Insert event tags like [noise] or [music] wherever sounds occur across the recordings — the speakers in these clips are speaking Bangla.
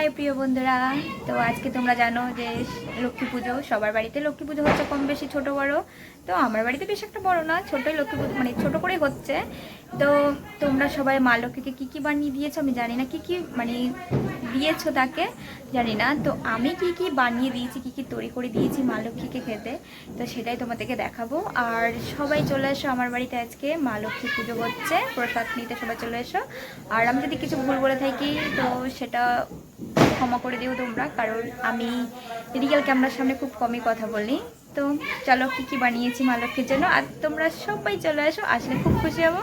হাই প্রিয় বন্ধুরা। তো আজকে তোমরা জানো যে লক্ষ্মী পুজো, সবার বাড়িতে লক্ষ্মী পুজো হচ্ছে কম বেশি ছোট বড়। তো আমার বাড়িতে বেশ একটা বড় না, ছোটই লক্ষ্মী পুজো মানে ছোট করে হচ্ছে। তো তোমরা সবাই মা লক্ষ্মীকে কী কী বানিয়ে দিয়েছ আমি জানি না, কী কী মানে দিয়েছ তাকে জানি না। তো আমি কি কি বানিয়ে দিয়েছি, কি কি তৈরি করে দিয়েছি মা লক্ষ্মীকে খেতে, তো সেটাই তোমাদেরকে দেখাবো। আর সবাই চলে এসো আমার বাড়িতে আজকে, মা লক্ষ্মী পুজো হচ্ছে, প্রসাদ নিতে সবাই চলে এসো। আর আমি যদি কিছু ভুল বলে থাকি, তো সেটা ক্ষমা করে দিও তোমরা, কারণ আমি রিয়েল ক্যামেরার সামনে খুব কমই কথা বলি। তো চলো কী কী বানিয়েছি মা লক্ষ্মীর জন্য, আর তোমরা সবাই চলে আসো আসলে খুব খুশি হব।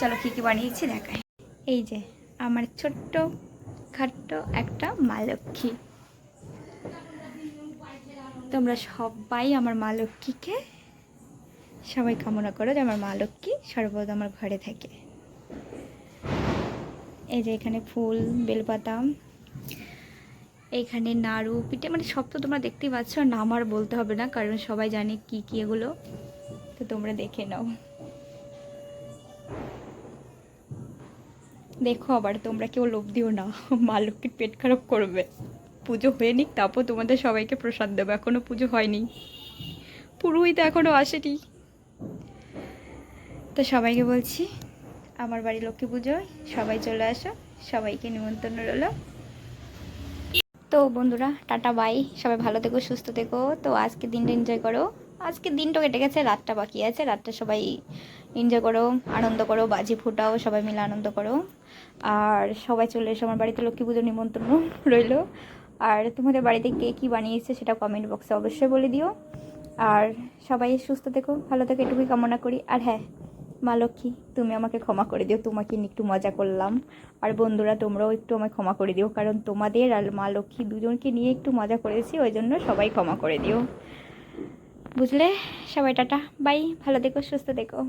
চলো কী কী বানিয়েছি দেখাই। এই যে আমার ছোট্ট খাট্ট একটা মা লক্ষ্মী তোমরা সবাই আমার মা লক্ষ্মীকে সবাই কামনা করো যে আমার মা লক্ষ্মী সর্বদা আমার ঘরে থাকে। এই যে এখানে ফুল, বেলপাতা এইখানে নাড়ু, পিঠে মানে সব তো তোমরা দেখতেই পাচ্ছ নাম আর বলতে হবে না, কারণ সবাই জানে কি কি এগুলো। তো তোমরা দেখে নাও। দেখো আবার, তোমরা কেউ লোভ দিও না, মা লক্ষ্মীর পেট খারাপ করবে। পুজো হয়ে নিক, তারপর তোমাদের সবাইকে প্রসাদ দেবো এখনও পুজো হয়নি। পুরোহিত এখনও আসেনি। তো সবাইকে বলছি, আমার বাড়ি লক্ষ্মী পুজোয় সবাই চলে আসো, সবাইকে নিমন্ত্রণ রইল। তো বন্ধুরা, টাটা, বাই। সবাই ভালো থেকো, সুস্থ থেকো। তো আজকে দিনটা এনজয় করো। আজকে দিনটা কেটে গেছে, রাতটা বাকি আছে। রাতটা সবাই এনজয় করো, আনন্দ করো, বাজি ফুটাও, সবাই মিলে আনন্দ করো। আর সবাই চলে এসো আমার বাড়িতে, লক্ষ্মী পুজোর নিমন্ত্রণ [laughs] রইল। আর তোমাদের বাড়িতে কে কী বানিয়েছে সেটা কমেন্ট বক্সে অবশ্যই বলে দিও। আর সবাই সুস্থ থেকো, ভালো থেকো, এটুকুই কামনা করি। আর হ্যাঁ মা লক্ষ্মী, তুমি আমাকে ক্ষমা করে দিও, তোমাকে নিয়ে একটু মজা করলাম। আর বন্ধুরা, তোমরাও একটু আমায় ক্ষমা করে দিও, কারণ তোমাদের আর মা লক্ষ্মী দুজনকে নিয়ে একটু মজা করেছি, ওই জন্য সবাই ক্ষমা করে দিও। বুঝলে? সবাই টাটা, বাই, ভালো দেখো সুস্থ থেকো।